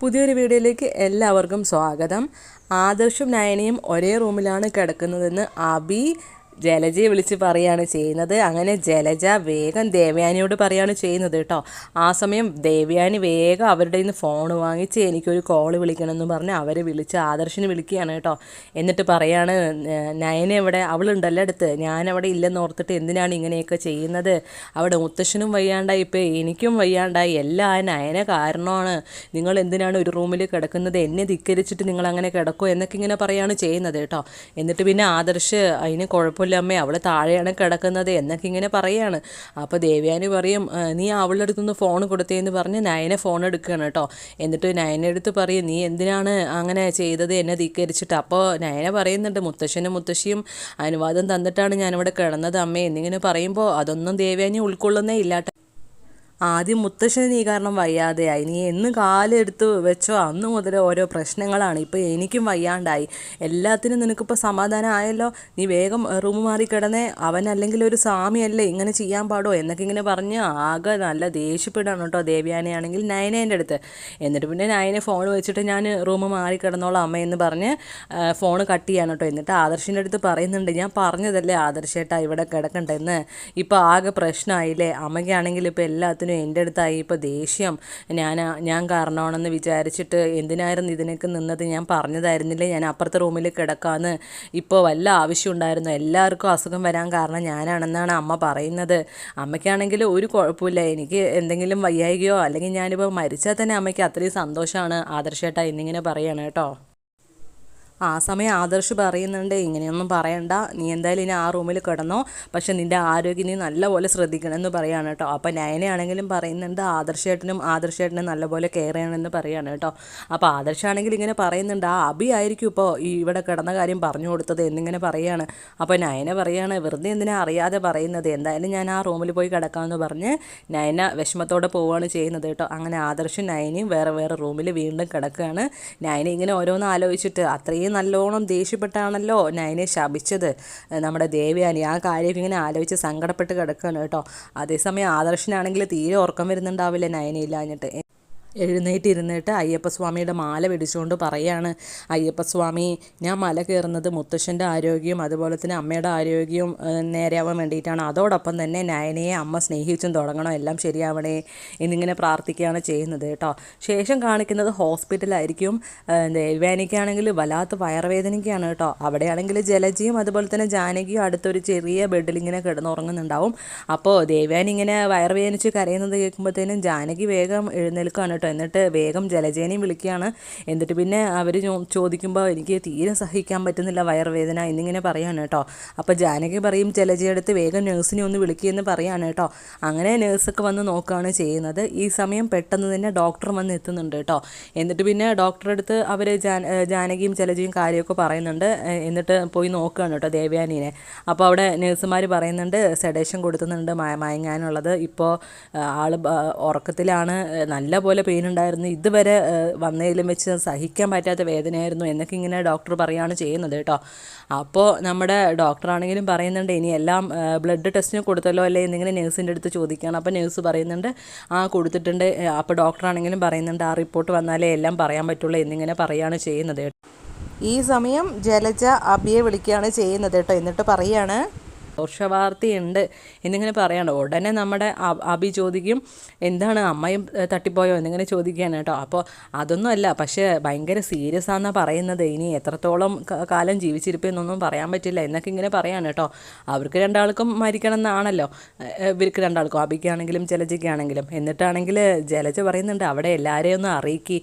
പുതിയൊരു വീഡിയോയിലേക്ക് എല്ലാവർക്കും സ്വാഗതം. ആദർശും നയനയും ഒരേ റൂമിലാണ് കിടക്കുന്നതെന്ന് അബി ജലജയെ വിളിച്ച് പറയാണ് ചെയ്യുന്നത്. അങ്ങനെ ജലജ വേഗം ദേവയാനിയോട് പറയാണ് ചെയ്യുന്നത് കേട്ടോ. ആ സമയം ദേവയാനി വേഗം അവരുടെ നിന്ന് ഫോൺ വാങ്ങിച്ച് എനിക്കൊരു കോൾ വിളിക്കണമെന്ന് പറഞ്ഞ് അവരെ വിളിച്ച് ആദർശിന് വിളിക്കുകയാണ് കേട്ടോ. എന്നിട്ട് പറയാണ് "ന- നയന ഇവിടെ അവളുണ്ടല്ലോ അടുത്ത്. ഞാനവിടെ ഇല്ലെന്ന് ഓർത്തിട്ട് എന്തിനാണ് ഇങ്ങനെയൊക്കെ ചെയ്യുന്നത്? അവിടെ മുത്തശ്ശനും വയ്യാണ്ടായി ഇപ്പോൾ എനിക്കും വയ്യാണ്ടായി. എല്ലാം നയന കാരണമാണ്. നിങ്ങൾ എന്തിനാണ് ഒരു റൂമിൽ കിടക്കുന്നത്? എന്നെ ധിക്കരിച്ചിട്ട് നിങ്ങൾ അങ്ങനെ കിടക്കുമോ എന്നൊക്കെ ഇങ്ങനെ പറയാണ് ചെയ്യുന്നത് കേട്ടോ. എന്നിട്ട് പിന്നെ ആദർശ് അതിന് കുഴപ്പമില്ല അമ്മേ അവൾ താഴെയാണ് കിടക്കുന്നത് എന്നൊക്കെ ഇങ്ങനെ പറയാണ്. അപ്പോൾ ദേവ്യാനി പറയും നീ അവളുടെ അടുത്തുനിന്ന് ഫോൺ കൊടുത്തേന്ന് പറഞ്ഞ് നയനെ ഫോൺ എടുക്കുകയാണ് കേട്ടോ. എന്നിട്ട് നയനെ എടുത്ത് പറയും നീ എന്തിനാണ് അങ്ങനെ ചെയ്തത് എന്നെ ധിക്കരിച്ചിട്ട്? അപ്പോൾ നയന പറയുന്നുണ്ട് മുത്തശ്ശനും മുത്തശ്ശിയും അനുവാദം തന്നിട്ടാണ് ഞാനിവിടെ കിടന്നത് അമ്മേ എന്നിങ്ങനെ പറയുമ്പോൾ അതൊന്നും ദേവ്യാനി ഉൾക്കൊള്ളുന്നേ ഇല്ലാട്ടോ. ആദ്യം മുത്തശ്ശന് നീ കാരണം വയ്യാതെയായി. നീ എന്ന് കാലെടുത്ത് വെച്ചോ അന്ന് മുതൽ ഓരോ പ്രശ്നങ്ങളാണ്. ഇപ്പോൾ എനിക്കും വയ്യാണ്ടായി. എല്ലാത്തിനും നിനക്കിപ്പോൾ സമാധാനം ആയല്ലോ നീ വേഗം റൂം മാറി കിടന്നേ. അവൻ അല്ലെങ്കിൽ ഒരു സ്വാമിയല്ലേ ഇങ്ങനെ ചെയ്യാൻ പാടോ? എന്നൊക്കെ ഇങ്ങനെ പറഞ്ഞ് ആകെ നല്ല ദേഷ്യപ്പെടാണ് കേട്ടോ ദേവ്യാനയാണെങ്കിൽ നയനേന്റെ അടുത്ത്. എന്നിട്ട് പിന്നെ നയനെ ഫോൺ വെച്ചിട്ട് ഞാൻ റൂം മാറി കിടന്നോളാം അമ്മയെന്ന് പറഞ്ഞ് ഫോൺ കട്ട് ചെയ്യാണ് കേട്ടോ. എന്നിട്ട് ആദർശിന്റെ അടുത്ത് പറയുന്നുണ്ട് ഞാൻ പറഞ്ഞതല്ലേ ആദർശേട്ടാ ഇവിടെ കിടക്കണ്ടെന്ന്. ഇപ്പോൾ ആകെ പ്രശ്നമായില്ലേ? അമ്മയ്ക്കാണെങ്കിൽ ഇപ്പോൾ എല്ലാത്തിനും എന്റെ അടുത്തായി. ഇപ്പോൾ ദേഷ്യം. ഞാൻ ഞാൻ കാരണമാണെന്ന് വിചാരിച്ചിട്ട് എന്തിനായിരുന്നു ഇതിനൊക്കെ നിന്നത്? ഞാൻ പറഞ്ഞതായിരുന്നില്ലേ. ഞാൻ അപ്പുറത്തെ റൂമിൽ കിടക്കാമെന്ന് ഇപ്പോൾ വല്ല ആവശ്യം ഉണ്ടായിരുന്നു? എല്ലാവർക്കും അസുഖം വരാൻ കാരണം ഞാനാണെന്നാണ് അമ്മ പറയുന്നത്. അമ്മയ്ക്കാണെങ്കിൽ ഒരു കുഴപ്പമില്ല. എനിക്ക് എന്തെങ്കിലും വയ്യായികയോ അല്ലെങ്കിൽ ഞാനിപ്പോൾ മരിച്ചാൽ തന്നെ അമ്മയ്ക്ക് അത്രയും സന്തോഷമാണ്. ആദർശേട്ടാ എന്നിങ്ങനെ പറയാണ് കേട്ടോ. ആ സമയം ആദർശ് പറയുന്നുണ്ട് ഇങ്ങനെയൊന്നും പറയണ്ട. നീ എന്തായാലും ഇനി ആ റൂമിൽ കിടന്നോ. പക്ഷെ നിന്റെ ആരോഗ്യം നീ നല്ലപോലെ ശ്രദ്ധിക്കണം എന്ന് പറയാണ് കേട്ടോ. അപ്പോൾ നയനയാണെങ്കിലും പറയുന്നുണ്ട് ആദർശേട്ടനും ആദർശേട്ടനും നല്ലപോലെ കെയർ ചെയ്യണമെന്ന് പറയുകയാണ് കേട്ടോ. അപ്പോൾ ആദർശാണെങ്കിൽ ഇങ്ങനെ പറയുന്നുണ്ട് ആ അബി ആയിരിക്കും ഇപ്പോൾ ഈ ഇവിടെ കിടന്ന കാര്യം പറഞ്ഞു കൊടുത്തത് എന്നിങ്ങനെ പറയുകയാണ് അപ്പോൾ നയന പറയുകയാണ് വെറുതെ എന്തിനാ അറിയാതെ പറയുന്നത്? എന്തായാലും ഞാൻ ആ റൂമിൽ പോയി കിടക്കാമെന്ന് പറഞ്ഞ് നയന വിഷമത്തോടെ പോവുകയാണ് ചെയ്യുന്നത് കേട്ടോ. അങ്ങനെ ആദർശും നയനയും വേറെ വേറെ റൂമിൽ വീണ്ടും കിടക്കുകയാണ്. നയന ഇങ്ങനെ ഓരോന്ന് ആലോചിച്ചിട്ട് അത്രയും നല്ലോണം ദേഷ്യപ്പെട്ടാണല്ലോ നയനെ ശപിച്ചത്. നമ്മുടെ ദേവയാനി ആ കാര്യം ഇങ്ങനെ ആലോചിച്ച് സങ്കടപ്പെട്ട് കിടക്കുകയാണ് കേട്ടോ. അതേസമയം ആദർശനാണെങ്കിൽ തീരെ ഉറക്കം വരുന്നുണ്ടാവില്ല നയനയില്ലാഞ്ഞിട്ട് എഴുന്നേറ്റ് ഇരുന്നിട്ട് അയ്യപ്പസ്വാമിയുടെ മാല പിടിച്ചുകൊണ്ട് പറയാണ് അയ്യപ്പസ്വാമി ഞാൻ മല കയറുന്നത് മുത്തശ്ശന്റെ ആരോഗ്യവും അതുപോലെ തന്നെ അമ്മയുടെ ആരോഗ്യവും നേരെയാവാൻ വേണ്ടിയിട്ടാണ്. അതോടൊപ്പം തന്നെ നയനയെ അമ്മ സ്നേഹിച്ചും തുടങ്ങണം എല്ലാം ശരിയാവണേ എന്നിങ്ങനെ പ്രാർത്ഥിക്കുകയാണ് ചെയ്യുന്നത് കേട്ടോ. ശേഷം കാണിക്കുന്നത് ഹോസ്പിറ്റലായിരിക്കും. ഏഹ്, ദേവയാനിക്കാണെങ്കിൽ വല്ലാത്ത വയറുവേദനയ്ക്കാണ് കേട്ടോ. അവിടെയാണെങ്കിൽ ജലജിയും അതുപോലെ തന്നെ ജാനകിയും അടുത്തൊരു ചെറിയ ബെഡിൽ ഇങ്ങനെ കിടന്നുറങ്ങുന്നുണ്ടാവും. അപ്പോൾ ദേവ്യാനിങ്ങനെ വയറുവേദനിച്ച് കരയുന്നത് കേൾക്കുമ്പോഴത്തേനും ജാനകി വേഗം എഴുന്നേൽക്കുകയാണ് എന്നിട്ട് വേഗം ജലജേനയും വിളിക്കുകയാണ്. എന്നിട്ട് പിന്നെ അവർ ചോദിക്കുമ്പോൾ എനിക്ക് തീരെ സഹിക്കാൻ പറ്റുന്നില്ല വയറുവേദന എന്നിങ്ങനെ പറയാണ് കേട്ടോ. അപ്പോൾ ജാനകി പറയും ജലജയെടുത്ത് വേഗം നേഴ്സിനെ ഒന്ന് വിളിക്കുകയെന്ന് പറയാണ് കേട്ടോ. അങ്ങനെ നേഴ്സൊക്കെ വന്ന് നോക്കുകയാണ് ചെയ്യുന്നത്. ഈ സമയം പെട്ടെന്ന് തന്നെ ഡോക്ടർ വന്ന് എത്തുന്നുണ്ട് കേട്ടോ. എന്നിട്ട് പിന്നെ ഡോക്ടറെ അടുത്ത് അവർ ജാനകിയും ജലജയും കാര്യമൊക്കെ പറയുന്നുണ്ട്. എന്നിട്ട് പോയി നോക്കുകയാണ് കേട്ടോ ദേവയാനീനെ. അപ്പോൾ അവിടെ നേഴ്സുമാർ പറയുന്നുണ്ട് സെഡേഷൻ കൊടുക്കുന്നുണ്ട് മയ- മയങ്ങാനുള്ളത്. ഇപ്പോൾ ആൾ ഉറക്കത്തിലാണ്. നല്ല പോലെ പെയിൻ ഉണ്ടായിരുന്നു ഇതുവരെ വന്നതിലും വെച്ച് സഹിക്കാൻ പറ്റാത്ത വേദനയായിരുന്നു എന്നൊക്കെ ഇങ്ങനെ ഡോക്ടർ പറയുകയാണ് ചെയ്യുന്നത് കേട്ടോ. അപ്പോൾ നമ്മുടെ ഡോക്ടറാണെങ്കിലും പറയുന്നുണ്ട് ഇനി എല്ലാം ബ്ലഡ് ടെസ്റ്റിന് കൊടുത്തല്ലോ അല്ലേ? എന്നിങ്ങനെ നേഴ്സിന്റെ അടുത്ത് ചോദിക്കുകയാണ്. അപ്പോൾ നേഴ്സ് പറയുന്നുണ്ട് ആ കൊടുത്തിട്ടുണ്ട്. അപ്പോൾ ഡോക്ടറാണെങ്കിലും പറയുന്നുണ്ട് ആ റിപ്പോർട്ട് വന്നാലേ എല്ലാം പറയാൻ പറ്റുള്ളൂ എന്നിങ്ങനെ പറയുകയാണ് ചെയ്യുന്നത് ഈ സമയം ജലജ അബിയെ വിളിക്കുകയാണ് ചെയ്യുന്നത് കേട്ടോ. എന്നിട്ട് പറയാണ് ദോഷവാർത്തയുണ്ട് എന്നിങ്ങനെ പറയണം ഉടനെ നമ്മുടെ അഭി ചോദിക്കും എന്താണ് അമ്മയും തട്ടിപ്പോയോ? എന്നിങ്ങനെ ചോദിക്കുകയാണ് കേട്ടോ. അപ്പോൾ അതൊന്നും അല്ല പക്ഷേ ഭയങ്കര സീരിയസ് ആണെന്നാണ് പറയുന്നത്. ഇനി എത്രത്തോളം കാലം ജീവിച്ചിരിപ്പെന്നൊന്നും പറയാൻ പറ്റില്ല എന്നൊക്കെ ഇങ്ങനെ പറയാണ് കേട്ടോ. അവർക്ക് രണ്ടാൾക്കും മരിക്കണം എന്നാണല്ലോ. ഇവർക്ക് രണ്ടാൾക്കും അബിക്കാണെങ്കിലും ജലജയ്ക്കാണെങ്കിലും. എന്നിട്ടാണെങ്കിൽ ജലജ പറയുന്നുണ്ട് അവിടെ എല്ലാവരെയും ഒന്ന് അറിയിക്കി.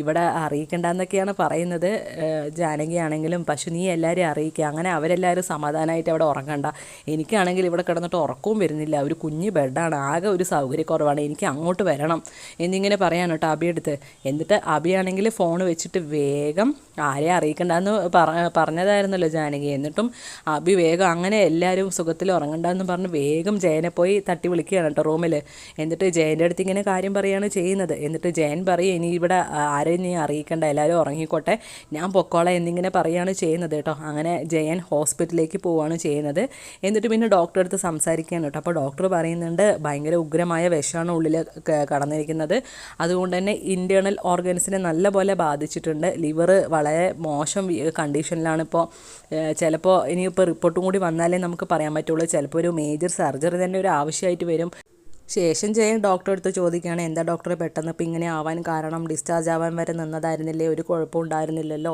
ഇവിടെ അറിയിക്കണ്ടെന്നൊക്കെയാണ് പറയുന്നത്. ജാനകിയാണെങ്കിലും പക്ഷെ നീ എല്ലാവരെയും അറിയിക്കുക അങ്ങനെ അവരെല്ലാവരും സമാധാനമായിട്ട് അവിടെ ഉറങ്ങണ്ട. എനിക്കാണെങ്കിൽ ഇവിടെ കിടന്നിട്ട് ഉറക്കവും വരുന്നില്ല. ഒരു കുഞ്ഞ് ബെഡാണ്. ആകെ ഒരു സൗകര്യക്കുറവാണ്. എനിക്ക് അങ്ങോട്ട് വരണം. എന്നിങ്ങനെ പറയാൻ കേട്ടോ അബിയെടുത്ത് എന്നിട്ട് അബിയാണെങ്കിൽ ഫോൺ വെച്ചിട്ട് വേഗം ആരെ അറിയിക്കണ്ടെന്ന് പറ പറഞ്ഞതായിരുന്നല്ലോ ജാനകി. എന്നിട്ടും അബി വേഗം അങ്ങനെ എല്ലാവരും സുഖത്തിൽ ഉറങ്ങണ്ടെന്ന് പറഞ്ഞ് വേഗം ജയനെ പോയി തട്ടി വിളിക്കുകയാണ് കേട്ടോ റൂമിൽ എന്നിട്ട് ജയന്റെ അടുത്ത് ഇങ്ങനെ കാര്യം പറയുകയാണ് ചെയ്യുന്നത്. എന്നിട്ട് ജയൻ പറയും ഇനി ഇവിടെ ആരെയും നീ അറിയിക്കണ്ട. എല്ലാവരും ഉറങ്ങിക്കോട്ടെ. ഞാൻ പൊക്കോളെ എന്നിങ്ങനെ പറയുകയാണ് ചെയ്യുന്നത് കേട്ടോ. അങ്ങനെ ജയൻ ഹോസ്പിറ്റലിലേക്ക് പോവുകയാണ് ചെയ്യുന്നത്. എന്നിട്ട് പിന്നെ ഡോക്ടറെ അടുത്ത് സംസാരിക്കുകയാണ് കേട്ടോ. അപ്പോൾ ഡോക്ടർ പറയുന്നുണ്ട് ഭയങ്കര ഉഗ്രമായ വിഷമാണ് ഉള്ളിൽ കടന്നിരിക്കുന്നത്. അതുകൊണ്ട് തന്നെ ഇന്റേർണൽ ഓർഗൻസിനെ നല്ലപോലെ ബാധിച്ചിട്ടുണ്ട്. ലിവർ വളരെ മോശം കണ്ടീഷനിലാണ് ഇപ്പോൾ ചിലപ്പോൾ ഇനിയിപ്പോൾ റിപ്പോർട്ടും കൂടി വന്നാലേ നമുക്ക് പറയാൻ പറ്റുള്ളൂ. ചിലപ്പോൾ ഒരു മേജർ സർജറി തന്നെ ഒരു ആവശ്യമായിട്ട് വരും. ശേഷം ജയൻ ഡോക്ടറെ അടുത്ത് ചോദിക്കുകയാണ് എന്താ ഡോക്ടറെ പെട്ടെന്ന് ഇപ്പം ഇങ്ങനെ ആവാൻ കാരണം? ഡിസ്ചാർജ് ആവാൻ വരെ നിന്നതായിരുന്നില്ലേ? ഒരു കുഴപ്പം ഉണ്ടായിരുന്നില്ലല്ലോ.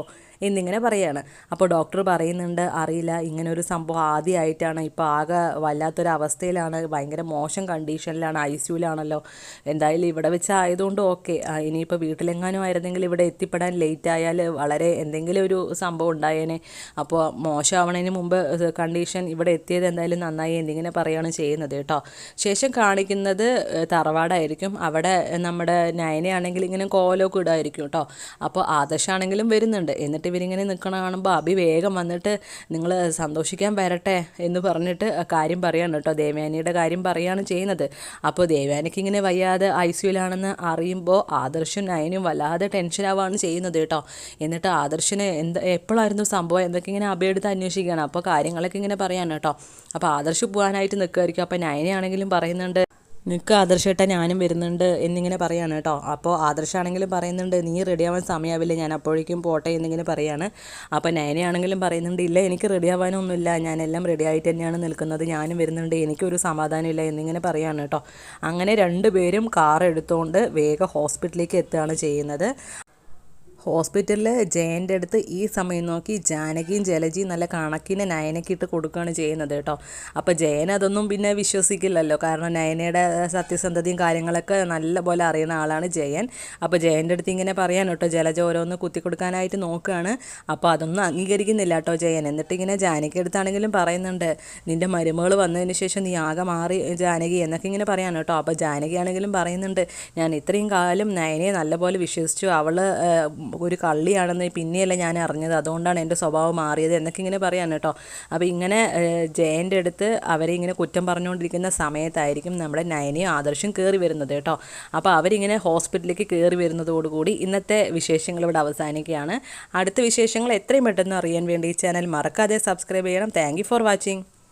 എന്നിങ്ങനെ പറയാണ്. അപ്പോൾ ഡോക്ടർ പറയുന്നുണ്ട് അറിയില്ല ഇങ്ങനെ ഒരു സംഭവം ആദ്യമായിട്ടാണ്. ഇപ്പോൾ ആകെ വല്ലാത്തൊരു അവസ്ഥയിലാണ് ഭയങ്കര മോശം കണ്ടീഷനിലാണ് ഐ സിയുലാണല്ലോ. എന്തായാലും ഇവിടെ വെച്ച് ആയതുകൊണ്ട് ഓക്കെ ഇനിയിപ്പോൾ വീട്ടിലെങ്ങാനും ആയിരുന്നെങ്കിൽ ഇവിടെ എത്തിപ്പെടാൻ ലേറ്റ് ആയാൽ വളരെ എന്തെങ്കിലും ഒരു സംഭവം ഉണ്ടായേനെ. അപ്പോൾ മോശമാവണതിന് മുമ്പ് കണ്ടീഷൻ ഇവിടെ എത്തിയത് എന്തായാലും നന്നായി എന്നിങ്ങനെ പറയുകയാണ് ചെയ്യുന്നത് കേട്ടോ. ശേഷം കാണിക്കുന്നത് തറവാടായിരിക്കും. അവിടെ നമ്മുടെ നയനയാണെങ്കിൽ ഇങ്ങനെ കോലമൊക്കെ ഇടായിരിക്കും കേട്ടോ. അപ്പോൾ ആദർശാണെങ്കിലും വരുന്നുണ്ട്. എന്നിട്ട് ഇവരിങ്ങനെ നിൽക്കണ കാണുമ്പോൾ അഭി വേഗം വന്നിട്ട് നിങ്ങൾ സന്തോഷിക്കാൻ വരട്ടെ എന്ന് പറഞ്ഞിട്ട് കാര്യം പറയാണ് കേട്ടോ. ദേവയാനിയുടെ കാര്യം പറയുകയാണ് ചെയ്യുന്നത്. അപ്പോൾ ദേവയാനിക്ക് ഇങ്ങനെ വയ്യാതെ ഐ സിയുലാണെന്ന് അറിയുമ്പോൾ ആദർശും നയനും വല്ലാതെ ടെൻഷനാവാണ് ചെയ്യുന്നത് കേട്ടോ. എന്നിട്ട് ആദർശിന് എന്ത് എപ്പോഴായിരുന്നു സംഭവം എന്തൊക്കെ ഇങ്ങനെ അഭിയെടുത്ത് അന്വേഷിക്കുകയാണ്. അപ്പോൾ കാര്യങ്ങളൊക്കെ ഇങ്ങനെ പറയാൻ കേട്ടോ. അപ്പോൾ ആദർശ് പോകാനായിട്ട് നിൽക്കുമായിരിക്കും അപ്പോൾ നയനയാണെങ്കിലും പറയുന്നുണ്ട്. നിൽക്ക് ആദർശേട്ടാ ഞാനും വരുന്നുണ്ട് എന്നിങ്ങനെ പറയാണ് കേട്ടോ. അപ്പോൾ ആദർശാണെങ്കിലും പറയുന്നുണ്ട് നീ റെഡിയാവാൻ സമയമാവില്ല ഞാൻ അപ്പോഴേക്കും പോട്ടെ എന്നിങ്ങനെ പറയാണ്. അപ്പോൾ നയനയാണെങ്കിലും പറയുന്നുണ്ട് ഇല്ല എനിക്ക് റെഡിയാവാനൊന്നുമില്ല ഞാനെല്ലാം റെഡി ആയിട്ട് തന്നെയാണ് നിൽക്കുന്നത്. ഞാനും വരുന്നുണ്ട്. എനിക്കൊരു സമാധാനമില്ല എന്നിങ്ങനെ പറയാണ് കേട്ടോ. അങ്ങനെ രണ്ടുപേരും കാർ എടുത്തുകൊണ്ട് വേഗം ഹോസ്പിറ്റലിലേക്ക് എത്തുകയാണ് ചെയ്യുന്നത്. ഹോസ്പിറ്റലിൽ ജയന്റെ അടുത്ത് ഈ സമയം നോക്കി ജാനകിയും ജലജിയും നല്ല കണക്കിന് നയനയ്ക്ക് ഇട്ട് കൊടുക്കുകയാണ് ചെയ്യുന്നത് കേട്ടോ. അപ്പോൾ ജയൻ അതൊന്നും പിന്നെ വിശ്വസിക്കില്ലല്ലോ. കാരണം നയനയുടെ സത്യസന്ധതയും കാര്യങ്ങളൊക്കെ നല്ല പോലെ അറിയുന്ന ആളാണ് ജയൻ. അപ്പോൾ ജയന്റെ അടുത്ത് ഇങ്ങനെ പറയാൻ കേട്ടോ. ജലജ ഓരോന്ന് കുത്തി കൊടുക്കാനായിട്ട് നോക്കുകയാണ്. അപ്പോൾ അതൊന്നും അംഗീകരിക്കുന്നില്ല കേട്ടോ ജയൻ. എന്നിട്ട് ഇങ്ങനെ ജാനകി അടുത്താണെങ്കിലും പറയുന്നുണ്ട് നിന്റെ മരുമകൾ വന്നതിന് ശേഷം നീ ആകെ മാറി ജാനകി എന്നൊക്കെ ഇങ്ങനെ പറയാൻ കേട്ടോ. അപ്പോൾ ജാനകി ആണെങ്കിലും പറയുന്നുണ്ട് ഞാൻ ഇത്രയും കാലം നയനയെ നല്ലപോലെ വിശ്വസിച്ചു. അവൾ ഒരു കള്ളിയാണെന്ന് പിന്നെയല്ല ഞാൻ അറിഞ്ഞത്. അതുകൊണ്ടാണ് എന്റെ സ്വഭാവം മാറിയത് എന്നൊക്കെ ഇങ്ങനെ പറയാൻ കേട്ടോ. അപ്പോൾ ഇങ്ങനെ ജയന്റെ അടുത്ത് അവരെ ഇങ്ങനെ കുറ്റം പറഞ്ഞുകൊണ്ടിരിക്കുന്ന സമയത്തായിരിക്കും നമ്മുടെ നയനയും ആദർശം കയറി വരുന്നത് കേട്ടോ. അപ്പോൾ അവരിങ്ങനെ ഹോസ്പിറ്റലിലേക്ക് കയറി വരുന്നതോടുകൂടി ഇന്നത്തെ വിശേഷങ്ങൾ ഇവിടെ അവസാനിക്കുകയാണ്. അടുത്ത വിശേഷങ്ങൾ എത്രയും പെട്ടെന്ന് അറിയാൻ വേണ്ടി ഈ ചാനൽ മറക്കാതെ സബ്സ്ക്രൈബ് ചെയ്യണം. Thank for watching.